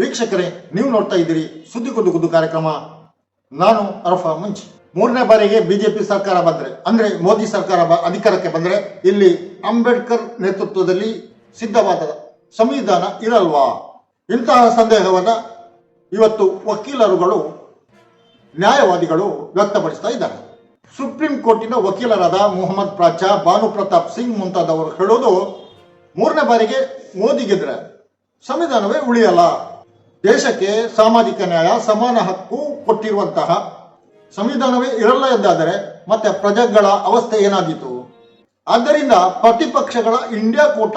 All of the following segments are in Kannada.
ವೀಕ್ಷಕರೇ, ನೀವು ನೋಡ್ತಾ ಇದ್ದೀರಿ ಸುದ್ದಿ ಕುದ್ದು ಕುದ್ದು ಕಾರ್ಯಕ್ರಮ. ನಾನು ಅರಫಾ ಮುಂಜಿ. ಮೂರನೇ ಬಾರಿಗೆ ಬಿಜೆಪಿ ಸರ್ಕಾರ ಬಂದ್ರೆ, ಅಂದ್ರೆ ಮೋದಿ ಸರ್ಕಾರ ಅಧಿಕಾರಕ್ಕೆ ಬಂದ್ರೆ ಇಲ್ಲಿ ಅಂಬೇಡ್ಕರ್ ನೇತೃತ್ವದಲ್ಲಿ ಸಿದ್ಧವಾದ ಸಂವಿಧಾನ ಇರಲ್ವಾ? ಇಂತಹ ಸಂದೇಹವನ್ನ ಇವತ್ತು ವಕೀಲರುಗಳು, ನ್ಯಾಯವಾದಿಗಳು ವ್ಯಕ್ತಪಡಿಸ್ತಾ ಇದ್ದಾರೆ. ಸುಪ್ರೀಂ ಕೋರ್ಟಿನ ವಕೀಲರಾದ ಮೊಹಮ್ಮದ್ ಪ್ರಾಚಾ ಭಾನು ಪ್ರತಾಪ್ ಸಿಂಗ್ ಮುಂತಾದವರು ಹೇಳೋದು, ಮೂರನೇ ಬಾರಿಗೆ ಮೋದಿ ಗೆದ್ರೆ ಸಂವಿಧಾನವೇ ಉಳಿಯಲ್ಲ. ದೇಶಕ್ಕೆ ಸಾಮಾಜಿಕ ನ್ಯಾಯ, ಸಮಾನ ಹಕ್ಕು ಕೊಟ್ಟಿರುವಂತಹ ಸಂವಿಧಾನವೇ ಇರಲ್ಲ ಎಂದಾದರೆ ಮತ್ತೆ ಪ್ರಜೆಗಳ ಅವಸ್ಥೆ ಏನಾದೀತು? ಆದ್ದರಿಂದ ಪ್ರತಿಪಕ್ಷಗಳ ಇಂಡಿಯಾ ಕೂಟ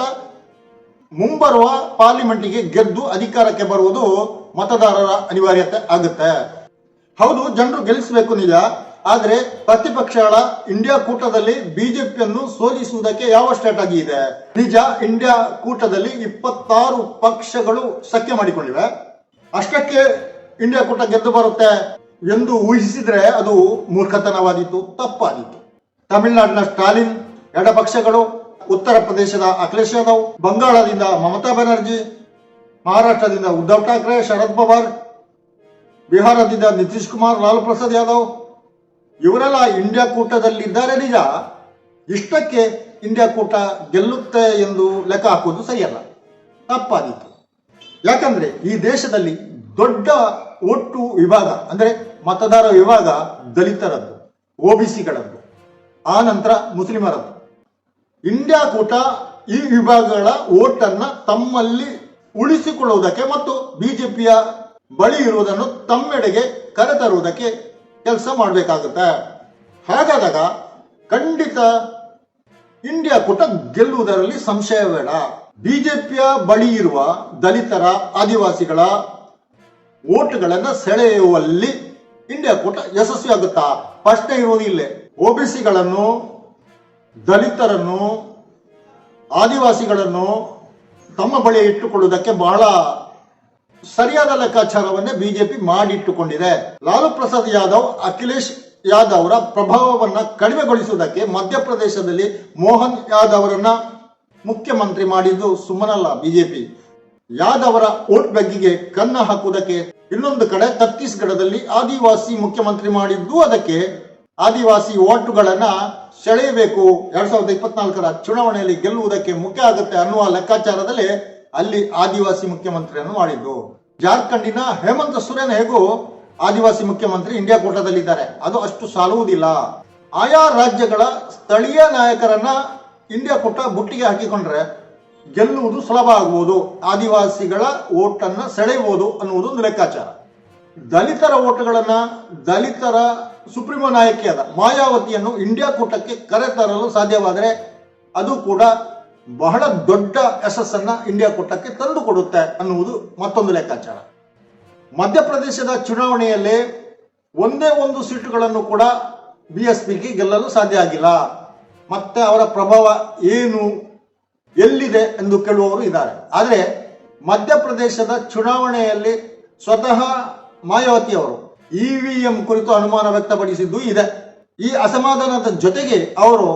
ಮುಂಬರುವ ಪಾರ್ಲಿಮೆಂಟಿಗೆ ಗೆದ್ದು ಅಧಿಕಾರಕ್ಕೆ ಬರುವುದು ಮತದಾರರ ಅನಿವಾರ್ಯತೆ ಆಗುತ್ತೆ. ಹೌದು, ಜನರು ಗೆಲ್ಲಿಸಬೇಕು ನಿಜ, ಆದರೆ ಪ್ರತಿಪಕ್ಷಗಳ ಇಂಡಿಯಾ ಕೂಟದಲ್ಲಿ ಬಿಜೆಪಿಯನ್ನು ಸೋಲಿಸುವುದಕ್ಕೆ ಯಾವ ಸ್ಟ್ರಾಟಜಿ ಇದೆ? ನಿಜ ಇಂಡಿಯಾ ಕೂಟದಲ್ಲಿ ಇಪ್ಪತ್ತಾರು ಪಕ್ಷಗಳು ಸಖ್ಯ ಮಾಡಿಕೊಂಡಿವೆ. ಅಷ್ಟಕ್ಕೆ ಇಂಡಿಯಾ ಕೂಟ ಗೆದ್ದು ಬರುತ್ತೆ ಎಂದು ಊಹಿಸಿದ್ರೆ ಅದು ಮೂರ್ಖತನವಾದೀತು, ತಪ್ಪಾದೀತು. ತಮಿಳುನಾಡಿನ ಸ್ಟಾಲಿನ್, ಎಡಪಕ್ಷಗಳು, ಉತ್ತರ ಪ್ರದೇಶದ ಅಖಿಲೇಶ್ ಯಾದವ್, ಬಂಗಾಳದಿಂದ ಮಮತಾ ಬ್ಯಾನರ್ಜಿ, ಮಹಾರಾಷ್ಟ್ರದಿಂದ ಉದ್ಧವ್ ಠಾಕ್ರೆ, ಶರದ್ ಪವಾರ್, ಬಿಹಾರದಿಂದ ನಿತೀಶ್ ಕುಮಾರ್, ಲಾಲ್ ಪ್ರಸಾದ್ ಯಾದವ್, ಇವರೆಲ್ಲ ಇಂಡಿಯಾ ಕೂಟದಲ್ಲಿದ್ದಾರೆ ನಿಜ. ಇಷ್ಟಕ್ಕೆ ಇಂಡಿಯಾ ಕೂಟ ಗೆಲ್ಲುತ್ತೆ ಎಂದು ಲೆಕ್ಕ ಹಾಕುವುದು ಸರಿಯಲ್ಲ. ತಪ್ಪಾದೀತು. ಯಾಕಂದ್ರೆ ಈ ದೇಶದಲ್ಲಿ ದೊಡ್ಡ ಒಟ್ಟು ವಿಭಾಗ ಅಂದ್ರೆ ಮತದಾರ ವಿಭಾಗ ದಲಿತರದ್ದು ಒಬಿಸಿಗಳದ್ದು ಆ ನಂತರ ಮುಸ್ಲಿಮರದ್ದು. ಇಂಡಿಯಾ ಕೂಟ ಈ ವಿಭಾಗಗಳ ಓಟನ್ನ ತಮ್ಮಲ್ಲಿ ಉಳಿಸಿಕೊಳ್ಳುವುದಕ್ಕೆ ಮತ್ತು ಬಿಜೆಪಿಯ ಬಳಿ ಇರುವುದನ್ನು ತಮ್ಮೆಡೆಗೆ ಕರೆತರುವುದಕ್ಕೆ ಕೆಲಸ ಮಾಡಬೇಕಾಗುತ್ತೆ. ಹಾಗಾದಾಗ ಖಂಡಿತ ಇಂಡಿಯಾ ಕೂಟ ಗೆಲ್ಲುವುದರಲ್ಲಿ ಸಂಶಯ ಬೇಡ. ಬಿಜೆಪಿಯ ಬಳಿ ಇರುವ ದಲಿತರ ಆದಿವಾಸಿಗಳ ಓಟ್ಗಳನ್ನ ಸೆಳೆಯುವಲ್ಲಿ ಇಂಡಿಯಾ ಕೂಟ ಯಶಸ್ವಿಯಾಗುತ್ತಾ ಪ್ರಶ್ನೆ ಇರುವುದು ಇಲ್ಲೇ. ಒಬಿಸಿಗಳನ್ನು ದಲಿತರನ್ನು, ಆದಿವಾಸಿಗಳನ್ನು ತಮ್ಮ ಬಳಿ ಇಟ್ಟುಕೊಳ್ಳುವುದಕ್ಕೆ ಬಹಳ ಸರಿಯಾದ ಲೆಕ್ಕಾಚಾರವನ್ನೇ ಬಿಜೆಪಿ ಮಾಡಿಟ್ಟುಕೊಂಡಿದೆ. ಲಾಲು ಪ್ರಸಾದ್ ಯಾದವ್, ಅಖಿಲೇಶ್ ಯಾದವ್ರ ಪ್ರಭಾವವನ್ನು ಕಡಿಮೆಗೊಳಿಸುವುದಕ್ಕೆ ಮಧ್ಯಪ್ರದೇಶದಲ್ಲಿ ಮೋಹನ್ ಯಾದವ್ ಅವರನ್ನ ಮುಖ್ಯಮಂತ್ರಿ ಮಾಡಿದ್ದು ಸುಮ್ಮನಲ್ಲ ಬಿಜೆಪಿ ಯಾದವರ ಓಟ್ ಬಗ್ಗೆ ಕನ್ನ ಹಾಕುವುದಕ್ಕೆ ಇನ್ನೊಂದು ಕಡೆ ಛತ್ತೀಸ್ಗಢದಲ್ಲಿ ಆದಿವಾಸಿ ಮುಖ್ಯಮಂತ್ರಿ ಮಾಡಿದ್ದು ಅದಕ್ಕೆ ಆದಿವಾಸಿ ಓಟುಗಳನ್ನ ಸೆಳೆಯಬೇಕು. ಎರಡ್ ಸಾವಿರದ ಇಪ್ಪತ್ನಾಲ್ಕರ ಚುನಾವಣೆಯಲ್ಲಿ ಗೆಲ್ಲುವುದಕ್ಕೆ ಮುಖ್ಯ ಆಗುತ್ತೆ ಅನ್ನುವ ಲೆಕ್ಕಾಚಾರದಲ್ಲಿ ಅಲ್ಲಿ ಆದಿವಾಸಿ ಮುಖ್ಯಮಂತ್ರಿಯನ್ನು ಮಾಡಿದ್ದು. ಜಾರ್ಖಂಡಿನ ಹೇಮಂತ್ ಸೊರೇನ್ ಹೇಗೂ ಆದಿವಾಸಿ ಮುಖ್ಯಮಂತ್ರಿ ಇಂಡಿಯಾ ಕೂಟದಲ್ಲಿದ್ದಾರೆ. ಅದು ಅಷ್ಟು ಸಾಲುವುದಿಲ್ಲ. ಆಯಾ ರಾಜ್ಯಗಳ ಸ್ಥಳೀಯ ನಾಯಕರನ್ನ ಇಂಡಿಯಾ ಕೂಟ ಬುಟ್ಟಿಗೆ ಹಾಕಿಕೊಂಡ್ರೆ ಗೆಲ್ಲುವುದು ಸುಲಭ ಆಗುವುದು. ಆದಿವಾಸಿಗಳ ಓಟನ್ನು ಸೆಳೆಯಬಹುದು ಅನ್ನುವುದು ಒಂದು ಲೆಕ್ಕಾಚಾರ. ದಲಿತರ ಓಟುಗಳನ್ನ ದಲಿತರ ಸುಪ್ರೀಮೋ ನಾಯಕಿಯಾದ ಮಾಯಾವತಿಯನ್ನು ಇಂಡಿಯಾ ಕೂಟಕ್ಕೆ ಕರೆತರಲು ಸಾಧ್ಯವಾದರೆ ಅದು ಕೂಡ ಬಹಳ ದೊಡ್ಡ ಯಶಸ್ಸನ್ನ ಇಂಡಿಯಾ ಕೂಟಕ್ಕೆ ತಂದು ಕೊಡುತ್ತೆ ಅನ್ನುವುದು ಮತ್ತೊಂದು ಲೆಕ್ಕಾಚಾರ. ಮಧ್ಯಪ್ರದೇಶದ ಚುನಾವಣೆಯಲ್ಲಿ ಒಂದೇ ಒಂದು ಸೀಟುಗಳನ್ನು ಕೂಡ ಬಿ ಎಸ್ ಪಿಗೆ ಗೆಲ್ಲಲು ಸಾಧ್ಯ ಆಗಿಲ್ಲ. ಮತ್ತೆ ಅವರ ಪ್ರಭಾವ ಏನು, ಎಲ್ಲಿದೆ ಎಂದು ಕೇಳುವವರು ಇದ್ದಾರೆ. ಆದರೆ ಮಧ್ಯಪ್ರದೇಶದ ಚುನಾವಣೆಯಲ್ಲಿ ಸ್ವತಃ ಮಾಯಾವತಿ ಅವರು ಇವಿಎಂ ಕುರಿತು ಅನುಮಾನ ವ್ಯಕ್ತಪಡಿಸಿದ್ದು ಇದೆ. ಈ ಅಸಮಾಧಾನದ ಜೊತೆಗೆ ಅವರು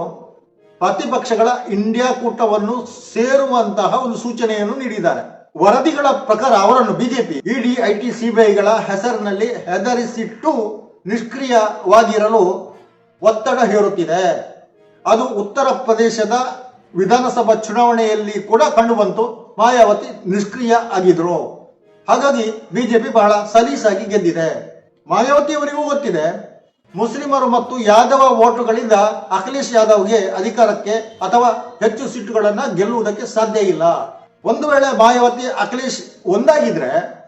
ಪ್ರತಿಪಕ್ಷಗಳ ಇಂಡಿಯಾ ಕೂಟವನ್ನು ಸೇರುವಂತಹ ಒಂದು ಸೂಚನೆಯನ್ನು ನೀಡಿದ್ದಾರೆ. ವರದಿಗಳ ಪ್ರಕಾರ ಅವರನ್ನು ಬಿಜೆಪಿ, ಇಡಿ, ಐಟಿ, ಸಿಬಿಐಗಳ ಹೆಸರಿನಲ್ಲಿ ಹೆದರಿಸಿಟ್ಟು ನಿಷ್ಕ್ರಿಯವಾಗಿರಲು ಒತ್ತಡ ಹೇರುತ್ತಿದೆ. ಅದು ಉತ್ತರ ಪ್ರದೇಶದ ವಿಧಾನಸಭಾ ಚುನಾವಣೆಯಲ್ಲಿ ಕೂಡ ಕಂಡುಬಂತು. ಮಾಯಾವತಿ ನಿಷ್ಕ್ರಿಯ ಆಗಿದ್ರು. ಹಾಗಾಗಿ ಬಿಜೆಪಿ ಬಹಳ ಸಲೀಸಾಗಿ ಗೆದ್ದಿದೆ. ಮಾಯಾವತಿ ಅವರಿಗೂ ಗೊತ್ತಿದೆ. ಮುಸ್ಲಿಮರು ಮತ್ತು ಯಾದವ ಓಟುಗಳಿಂದ ಅಖಿಲೇಶ್ ಯಾದವ್ಗೆ ಅಧಿಕಾರಕ್ಕೆ ಅಥವಾ ಹೆಚ್ಚು ಸೀಟುಗಳನ್ನ ಗೆಲ್ಲುವುದಕ್ಕೆ ಸಾಧ್ಯ ಇಲ್ಲ. ಒಂದು ವೇಳೆ ಮಾಯಾವತಿ ಅಖಿಲೇಶ್ ಒಂದಾಗಿದ್ರೆ,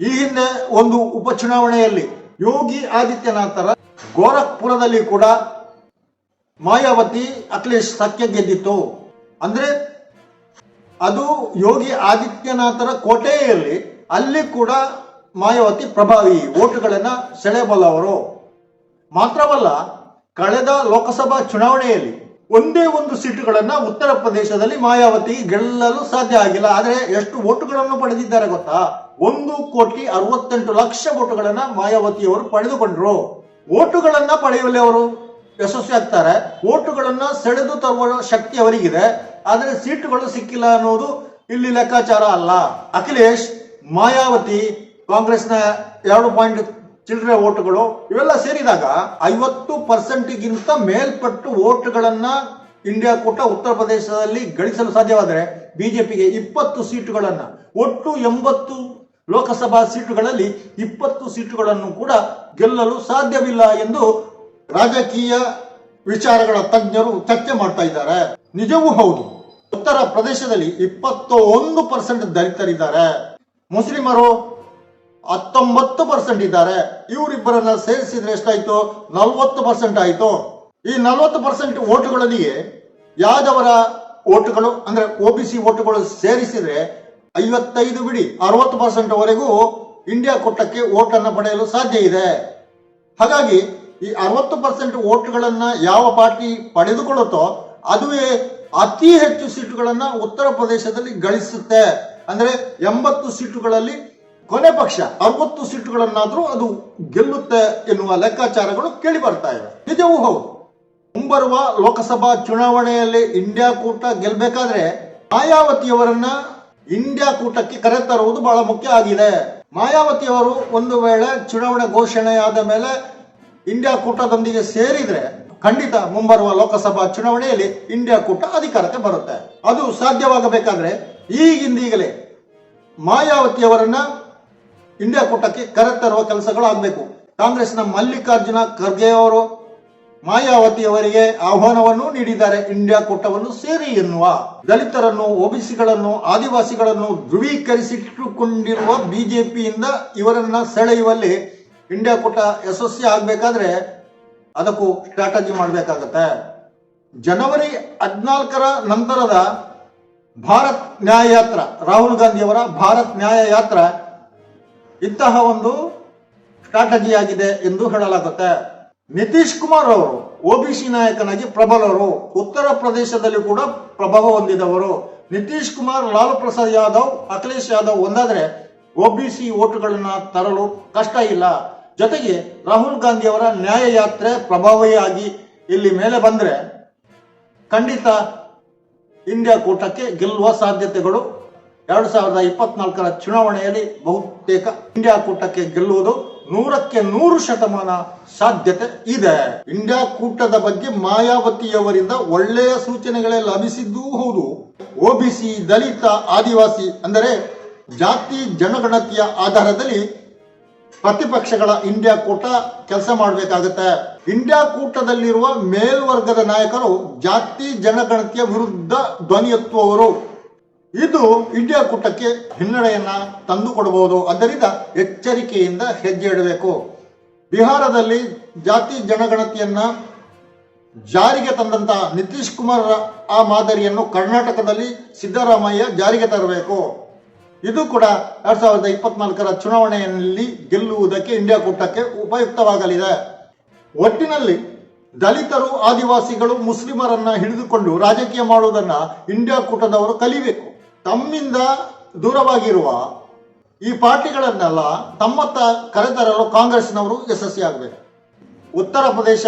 ಈ ಹಿಂದೆ ಒಂದು ಉಪಚುನಾವಣೆಯಲ್ಲಿ ಯೋಗಿ ಆದಿತ್ಯನಾಥರ ಗೋರಖ್ಪುರದಲ್ಲಿ ಕೂಡ ಮಾಯಾವತಿ ಅಖಿಲೇಶ್ ಸಖ್ಯ ಗೆದ್ದಿತ್ತು. ಅಂದ್ರೆ ಅದು ಯೋಗಿ ಆದಿತ್ಯನಾಥರ ಕೋಟೆಯಲ್ಲಿ ಅಲ್ಲಿ ಕೂಡ ಮಾಯಾವತಿ ಪ್ರಭಾವಿ ಓಟುಗಳನ್ನು ಸೆಳೆಯಬಲ್ಲವರು ಮಾತ್ರವಲ್ಲ, ಕಳೆದ ಲೋಕಸಭಾ ಚುನಾವಣೆಯಲ್ಲಿ ಒಂದೇ ಒಂದು ಸೀಟುಗಳನ್ನ ಉತ್ತರ ಪ್ರದೇಶದಲ್ಲಿ ಮಾಯಾವತಿ ಗೆಲ್ಲಲು ಸಾಧ್ಯ ಆಗಿಲ್ಲ. ಆದರೆ ಎಷ್ಟು ಓಟುಗಳನ್ನು ಪಡೆದಿದ್ದಾರೆ ಗೊತ್ತಾ? ಒಂದು ಕೋಟಿ ಅರವತ್ತೆಂಟು ಲಕ್ಷ ಓಟುಗಳನ್ನ ಮಾಯಾವತಿಯವರು ಪಡೆದುಕೊಂಡ್ರು. ಓಟುಗಳನ್ನ ಪಡೆಯಲಿ ಅವರು. ಯಶಸ್ವಿ ಆಗ್ತಾರೆ ಓಟುಗಳನ್ನ ಸೆಳೆದು ತರುವ ಶಕ್ತಿ ಅವರಿಗಿದೆ. ಆದರೆ ಸೀಟುಗಳು ಸಿಕ್ಕಿಲ್ಲ ಅನ್ನೋದು ಇಲ್ಲಿ ಲೆಕ್ಕಾಚಾರ ಅಲ್ಲ. ಅಖಿಲೇಶ್, ಮಾಯಾವತಿ, ಕಾಂಗ್ರೆಸ್ನ ಎರಡು ಪಾಯಿಂಟ್ ಚಿಲ್ಲರೆ ಓಟುಗಳು, ಇವೆಲ್ಲ ಸೇರಿದಾಗ ಐವತ್ತು ಪರ್ಸೆಂಟ್ಗಿಂತ ಮೇಲ್ಪಟ್ಟು ಓಟುಗಳನ್ನ ಇಂಡಿಯಾ ಕೂಟ ಉತ್ತರ ಪ್ರದೇಶದಲ್ಲಿ ಗಳಿಸಲು ಸಾಧ್ಯವಾದರೆ ಬಿಜೆಪಿಗೆ ಇಪ್ಪತ್ತು ಸೀಟುಗಳನ್ನ, ಒಟ್ಟು ಎಂಬತ್ತು ಲೋಕಸಭಾ ಸೀಟುಗಳಲ್ಲಿ ಇಪ್ಪತ್ತು ಸೀಟುಗಳನ್ನು ಕೂಡ ಗೆಲ್ಲಲು ಸಾಧ್ಯವಿಲ್ಲ ಎಂದು ರಾಜಕೀಯ ವಿಚಾರಗಳ ತಜ್ಞರು ಚರ್ಚೆ ಮಾಡ್ತಾ ಇದ್ದಾರೆ. ನಿಜವೂ ಹೌದು. ಉತ್ತರ ಪ್ರದೇಶದಲ್ಲಿ ಇಪ್ಪತ್ತೊಂದು ಪರ್ಸೆಂಟ್ ದಲಿತರಿದ್ದಾರೆ. ಮುಸ್ಲಿಮರು ಹತ್ತೊಂಬತ್ತು ಪರ್ಸೆಂಟ್ ಇದ್ದಾರೆ. ಇವರಿಬ್ಬರನ್ನ ಸೇರಿಸಿದ್ರೆ ಎಷ್ಟಾಯ್ತು? ನಲ್ವತ್ತು ಪರ್ಸೆಂಟ್ ಆಯ್ತು. ಈ ನಲ್ವತ್ತು ಪರ್ಸೆಂಟ್ ಓಟುಗಳಲ್ಲಿಯೇ ಯಾದವರ ಓಟುಗಳು ಅಂದ್ರೆ ಒ ಬಿ ಸಿ ಓಟುಗಳು ಸೇರಿಸಿದ್ರೆ ಐವತ್ತೈದು ಬಿಡಿ, ಅರವತ್ತು ಪರ್ಸೆಂಟ್ ವರೆಗೂ ಇಂಡಿಯಾ ಕೊಟ್ಟಕ್ಕೆ ಓಟನ್ನು ಪಡೆಯಲು ಸಾಧ್ಯ ಇದೆ. ಹಾಗಾಗಿ ಈ ಅರವತ್ತು ಪರ್ಸೆಂಟ್ ಓಟ್ಗಳನ್ನ ಯಾವ ಪಾರ್ಟಿ ಪಡೆದುಕೊಳ್ಳುತ್ತೋ ಅದುವೇ ಅತಿ ಹೆಚ್ಚು ಸೀಟುಗಳನ್ನು ಉತ್ತರ ಪ್ರದೇಶದಲ್ಲಿ ಗಳಿಸುತ್ತೆ. ಅಂದ್ರೆ ಎಂಬತ್ತು ಸೀಟುಗಳಲ್ಲಿ ಕೊನೆ ಪಕ್ಷ ಅರವತ್ತು ಸೀಟುಗಳನ್ನಾದರೂ ಅದು ಗೆಲ್ಲುತ್ತೆ ಎನ್ನುವ ಲೆಕ್ಕಾಚಾರಗಳು ಕೇಳಿ ಬರ್ತಾ ಇವೆ. ನಿಜವೂ ಹೌದು. ಮುಂಬರುವ ಲೋಕಸಭಾ ಚುನಾವಣೆಯಲ್ಲಿ ಇಂಡಿಯಾ ಕೂಟ ಗೆಲ್ಬೇಕಾದ್ರೆ ಮಾಯಾವತಿಯವರನ್ನ ಇಂಡಿಯಾ ಕೂಟಕ್ಕೆ ಕರೆತರುವುದು ಬಹಳ ಮುಖ್ಯ ಆಗಿದೆ. ಮಾಯಾವತಿಯವರು ಒಂದು ವೇಳೆ ಚುನಾವಣೆ ಘೋಷಣೆಯಾದ ಮೇಲೆ ಇಂಡಿಯಾ ಕೂಟದೊಂದಿಗೆ ಸೇರಿದ್ರೆ ಖಂಡಿತ ಮುಂಬರುವ ಲೋಕಸಭಾ ಚುನಾವಣೆಯಲ್ಲಿ ಇಂಡಿಯಾ ಕೂಟ ಅಧಿಕಾರಕ್ಕೆ ಬರುತ್ತೆ. ಅದು ಸಾಧ್ಯವಾಗಬೇಕಾದ್ರೆ ಈಗಿಂದೀಗಲೇ ಮಾಯಾವತಿಯವರನ್ನ ಇಂಡಿಯಾ ಕೂಟಕ್ಕೆ ಕರೆತರುವ ಕೆಲಸಗಳು ಆಗಬೇಕು ಕಾಂಗ್ರೆಸ್ನ ಮಲ್ಲಿಕಾರ್ಜುನ ಖರ್ಗೆ ಅವರು ಮಾಯಾವತಿ ಅವರಿಗೆ ಆಹ್ವಾನವನ್ನು ನೀಡಿದ್ದಾರೆ. ಇಂಡಿಯಾ ಕೂಟವನ್ನು ಸೇರಿ ಎನ್ನುವ ದಲಿತರನ್ನು, ಒಬಿಸಿಗಳನ್ನು, ಆದಿವಾಸಿಗಳನ್ನು ಧ್ರುವೀಕರಿಸಿಟ್ಟುಕೊಂಡಿರುವ ಬಿಜೆಪಿಯಿಂದ ಇವರನ್ನ ಸೆಳೆಯುವಲ್ಲಿ ಇಂಡಿಯಾ ಕೂಟ ಯಶಸ್ವಿ ಆಗಬೇಕಾದ್ರೆ ಅದಕ್ಕೂ ಸ್ಟ್ರಾಟಜಿ ಮಾಡಬೇಕಾಗತ್ತೆ. ಜನವರಿ ಹದಿನಾಲ್ಕರ ನಂತರದ ಭಾರತ್ ನ್ಯಾಯ ಯಾತ್ರ, ರಾಹುಲ್ ಗಾಂಧಿಯವರ ಭಾರತ್ ನ್ಯಾಯ ಯಾತ್ರ, ಇಂತಹ ಒಂದು ಸ್ಟ್ರಾಟಜಿ ಆಗಿದೆ ಎಂದು ಹೇಳಲಾಗುತ್ತೆ. ನಿತೀಶ್ ಕುಮಾರ್ ಅವರು ಒಬಿಸಿ ನಾಯಕನಾಗಿ ಪ್ರಬಲರು, ಉತ್ತರ ಪ್ರದೇಶದಲ್ಲಿ ಕೂಡ ಪ್ರಭಾವ ಹೊಂದಿದವರು. ನಿತೀಶ್ ಕುಮಾರ್ ಲಾಲು ಪ್ರಸಾದ್ ಯಾದವ್, ಅಖಿಲೇಶ್ ಯಾದವ್ ಒಂದಾದ್ರೆ ಒಬಿಸಿ ಓಟುಗಳನ್ನ ತರಲು ಕಷ್ಟ ಇಲ್ಲ. ಜೊತೆಗೆ ರಾಹುಲ್ ಗಾಂಧಿ ಅವರ ನ್ಯಾಯ ಯಾತ್ರೆ ಪ್ರಭಾವಿಯಾಗಿ ಇಲ್ಲಿ ಮೇಲೆ ಬಂದ್ರೆ ಖಂಡಿತ ಇಂಡಿಯಾ ಕೂಟಕ್ಕೆ ಗೆಲ್ಲುವ ಸಾಧ್ಯತೆಗಳು ಎರಡು ಸಾವಿರದ ಇಪ್ಪತ್ನಾಲ್ಕರ ಚುನಾವಣೆಯಲ್ಲಿ ಬಹುತೇಕ ಇಂಡಿಯಾ ಕೂಟಕ್ಕೆ ಗೆಲ್ಲುವುದು ನೂರಕ್ಕೆ ನೂರು ಶತಮಾನ ಸಾಧ್ಯತೆ ಇದೆ. ಇಂಡಿಯಾ ಕೂಟದ ಬಗ್ಗೆ ಮಾಯಾವತಿಯವರಿಂದ ಒಳ್ಳೆಯ ಸೂಚನೆಗಳೇ ಲಭಿಸಿದ್ದೂ ಹೌದು. ಒಬಿಸಿ ದಲಿತ ಆದಿವಾಸಿ ಅಂದರೆ ಜಾತಿ ಜನಗಣತಿಯ ಆಧಾರದಲ್ಲಿ ಪ್ರತಿಪಕ್ಷಗಳ ಇಂಡಿಯಾ ಕೂಟ ಕೆಲಸ ಮಾಡಬೇಕಾಗುತ್ತೆ. ಇಂಡಿಯಾ ಕೂಟದಲ್ಲಿರುವ ಮೇಲ್ವರ್ಗದ ನಾಯಕರು ಜಾತಿ, ಜನಗಣತಿಯ ವಿರುದ್ಧ ಧ್ವನಿ ಎತ್ತುವವರು. ಇದು ಇಂಡಿಯಾ ಕೂಟಕ್ಕೆ ಹಿನ್ನಡೆಯನ್ನ ತಂದುಕೊಡಬಹುದು ಆದ್ದರಿಂದ ಎಚ್ಚರಿಕೆಯಿಂದ ಹೆಜ್ಜೆ ಇಡಬೇಕು ಬಿಹಾರದಲ್ಲಿ ಜಾತಿ, ಜನಗಣತಿಯನ್ನ ಜಾರಿಗೆ ತಂದಂತ ನಿತೀಶ್ ಕುಮಾರ್ ಆ ಮಾದರಿಯನ್ನು ಕರ್ನಾಟಕದಲ್ಲಿ ಸಿದ್ದರಾಮಯ್ಯ ಜಾರಿಗೆ ತರಬೇಕು. ಇದು ಕೂಡ ಎರಡ್ ಸಾವಿರದ ಇಪ್ಪತ್ನಾಲ್ಕರ ಚುನಾವಣೆಯಲ್ಲಿ ಗೆಲ್ಲುವುದಕ್ಕೆ ಇಂಡಿಯಾ ಕೂಟಕ್ಕೆ ಉಪಯುಕ್ತವಾಗಲಿದೆ. ಒಟ್ಟಿನಲ್ಲಿ ದಲಿತರು, ಆದಿವಾಸಿಗಳು, ಮುಸ್ಲಿಮರನ್ನ ಹಿಡಿದುಕೊಂಡು ರಾಜಕೀಯ ಮಾಡುವುದನ್ನ ಇಂಡಿಯಾ ಕೂಟದವರು ಕಲಿಬೇಕು. ತಮ್ಮಿಂದ ದೂರವಾಗಿರುವ ಈ ಪಾರ್ಟಿಗಳನ್ನೆಲ್ಲ ತಮ್ಮತ್ತ ಕರೆತರಲು ಕಾಂಗ್ರೆಸ್ನವರು ಯಶಸ್ವಿಯಾಗಬೇಕು ಉತ್ತರ ಪ್ರದೇಶ,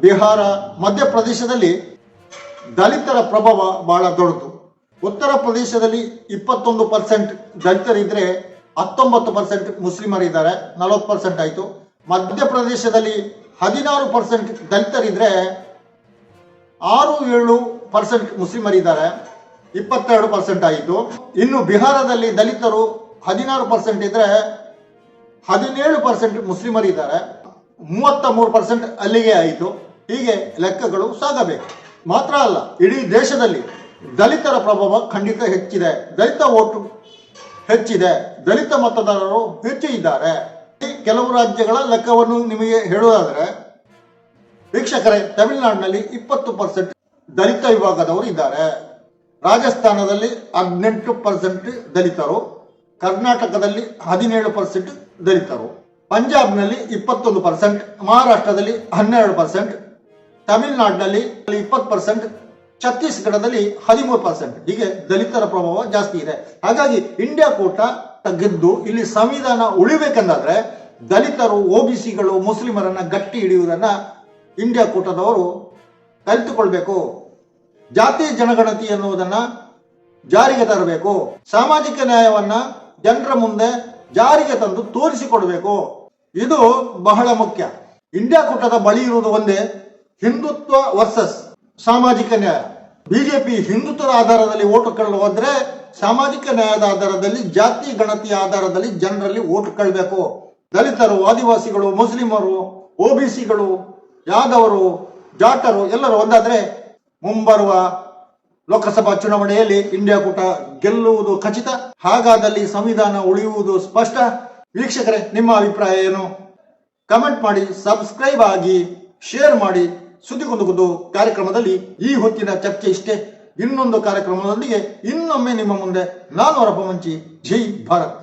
ಬಿಹಾರ, ಮಧ್ಯಪ್ರದೇಶದಲ್ಲಿ ದಲಿತರ ಪ್ರಭಾವ ಬಹಳ ದೊಡ್ಡದು. ಉತ್ತರ ಪ್ರದೇಶದಲ್ಲಿ ಇಪ್ಪತ್ತೊಂದು ಪರ್ಸೆಂಟ್ ದಲಿತರಿದ್ರೆ ಹತ್ತೊಂಬತ್ತು ಪರ್ಸೆಂಟ್ ಮುಸ್ಲಿಮರಿದ್ದಾರೆ, ನಲವತ್ತು ಪರ್ಸೆಂಟ್ ಆಯಿತು. ಮಧ್ಯಪ್ರದೇಶದಲ್ಲಿ ಹದಿನಾರು ಪರ್ಸೆಂಟ್ ದಲಿತರಿದ್ರೆ ಆರು ಏಳು ಪರ್ಸೆಂಟ್ ಮುಸ್ಲಿಮರಿದ್ದಾರೆ, ಇಪ್ಪತ್ತೆರಡು ಪರ್ಸೆಂಟ್ ಆಯಿತು. ಇನ್ನು ಬಿಹಾರದಲ್ಲಿ ದಲಿತರು ಹದಿನಾರು ಪರ್ಸೆಂಟ್ ಇದ್ರೆ ಹದಿನೇಳು ಪರ್ಸೆಂಟ್ ಮುಸ್ಲಿಮರಿದ್ದಾರೆ ಮೂವತ್ತ ಮೂರು ಪರ್ಸೆಂಟ್ ಅಲ್ಲಿಗೆ ಆಯಿತು. ಹೀಗೆ ಲೆಕ್ಕಗಳು ಸಾಗಬೇಕು. ಮಾತ್ರ ಅಲ್ಲ, ಇಡೀ ದೇಶದಲ್ಲಿ ದಲಿತರ ಪ್ರಭಾವ ಖಂಡಿತ ಹೆಚ್ಚಿದೆ. ದಲಿತ ಓಟು ಹೆಚ್ಚಿದೆ. ದಲಿತ ಮತದಾರರು ಹೆಚ್ಚು ಇದ್ದಾರೆ. ಕೆಲವು ರಾಜ್ಯಗಳ ಲೆಕ್ಕವನ್ನು ನಿಮಗೆ ಹೇಳುವುದಾದರೆ, ವೀಕ್ಷಕರೇ, ತಮಿಳುನಾಡಿನಲ್ಲಿ ಇಪ್ಪತ್ತು ಪರ್ಸೆಂಟ್ ದಲಿತ ವಿಭಾಗದವರು ಇದ್ದಾರೆ. ರಾಜಸ್ಥಾನದಲ್ಲಿ ಹದಿನೆಂಟು ಪರ್ಸೆಂಟ್ ದಲಿತರು. ಕರ್ನಾಟಕದಲ್ಲಿ ಹದಿನೇಳು ಪರ್ಸೆಂಟ್ ದಲಿತರು. ಪಂಜಾಬ್ನಲ್ಲಿ ಇಪ್ಪತ್ತೊಂದು ಪರ್ಸೆಂಟ್. ಮಹಾರಾಷ್ಟ್ರದಲ್ಲಿ ಹನ್ನೆರಡು ಪರ್ಸೆಂಟ್. ತಮಿಳುನಾಡಿನಲ್ಲಿ ಇಪ್ಪತ್ತು ಪರ್ಸೆಂಟ್ ಛತ್ತೀಸ್ಗಢದಲ್ಲಿ ಹದಿಮೂರು ಪರ್ಸೆಂಟ್ ಹೀಗೆ ದಲಿತರ ಪ್ರಭಾವ ಜಾಸ್ತಿ ಇದೆ. ಹಾಗಾಗಿ ಇಂಡಿಯಾ ಕೂಟ ತಗ್ಗಿದ್ದು ಇಲ್ಲಿ ಸಂವಿಧಾನ ಉಳಿಬೇಕೆಂದಾದ್ರೆ ದಲಿತರು ಒ ಬಿ ಸಿಗಳು, ಮುಸ್ಲಿಮರನ್ನ ಗಟ್ಟಿ ಹಿಡಿಯುವುದನ್ನ ಇಂಡಿಯಾ ಕೂಟದವರು ಕಲಿತುಕೊಳ್ಬೇಕು. ಜಾತಿ ಜನಗಣತಿ ಎನ್ನುವುದನ್ನ ಜಾರಿಗೆ ತರಬೇಕು. ಸಾಮಾಜಿಕ ನ್ಯಾಯವನ್ನ ಜನರ ಮುಂದೆ ಜಾರಿಗೆ ತಂದು ತೋರಿಸಿಕೊಡಬೇಕು. ಇದು ಬಹಳ ಮುಖ್ಯ. ಇಂಡಿಯಾ ಕೂಟದ ಬಳಿ ಇರುವುದು ಒಂದೇ, ಹಿಂದುತ್ವ ವರ್ಸಸ್ ಸಾಮಾಜಿಕ ನ್ಯಾಯ ಬಿಜೆಪಿ ಹಿಂದುತ್ವದ ಆಧಾರದಲ್ಲಿ ಓಟು ಕೇಳಲು ಹೋದ್ರೆ ಸಾಮಾಜಿಕ ನ್ಯಾಯದ ಆಧಾರದಲ್ಲಿ, ಜಾತಿ ಗಣತಿಯ ಆಧಾರದಲ್ಲಿ ಜನರಲ್ಲಿ ಓಟು ಕಳಬೇಕು. ದಲಿತರು, ಆದಿವಾಸಿಗಳು, ಮುಸ್ಲಿಮರು ಒಬಿಸಿಗಳು ಯಾದವರು, ಜಾಟರು ಎಲ್ಲರೂ ಒಂದಾದ್ರೆ ಮುಂಬರುವ ಲೋಕಸಭಾ ಚುನಾವಣೆಯಲ್ಲಿ ಇಂಡಿಯಾ ಕೂಟ ಗೆಲ್ಲುವುದು ಖಚಿತ. ಹಾಗಾದಲ್ಲಿ ಸಂವಿಧಾನ ಉಳಿಯುವುದು ಸ್ಪಷ್ಟ. ವೀಕ್ಷಕರೇ, ನಿಮ್ಮ ಅಭಿಪ್ರಾಯ ಏನು? ಕಮೆಂಟ್ ಮಾಡಿ, ಸಬ್ಸ್ಕ್ರೈಬ್ ಆಗಿ, ಶೇರ್ ಮಾಡಿ. ಸುದ್ದಿಗುಂದುಗುದು ಕಾರ್ಯಕ್ರಮದಲ್ಲಿ ಈ ಹೊತ್ತಿನ ಚರ್ಚೆ ಇಷ್ಟೇ. ಇನ್ನೊಂದು ಕಾರ್ಯಕ್ರಮದೊಂದಿಗೆ ಇನ್ನೊಮ್ಮೆ ನಿಮ್ಮ ಮುಂದೆ ನಾನು ಮಂಚಿ. ಜೈ ಭಾರತ್.